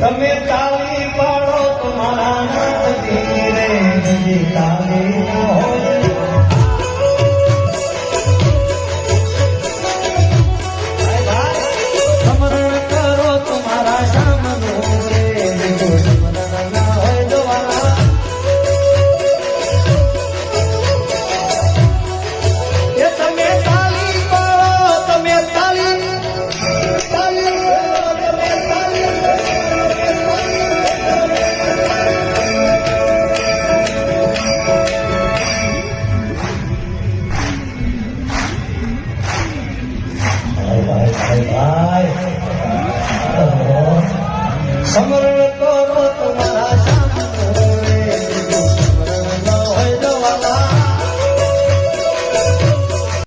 તમે તાળી પાડો તમારા નાથજી રે તાળી ભાઈ. સમરણ કરો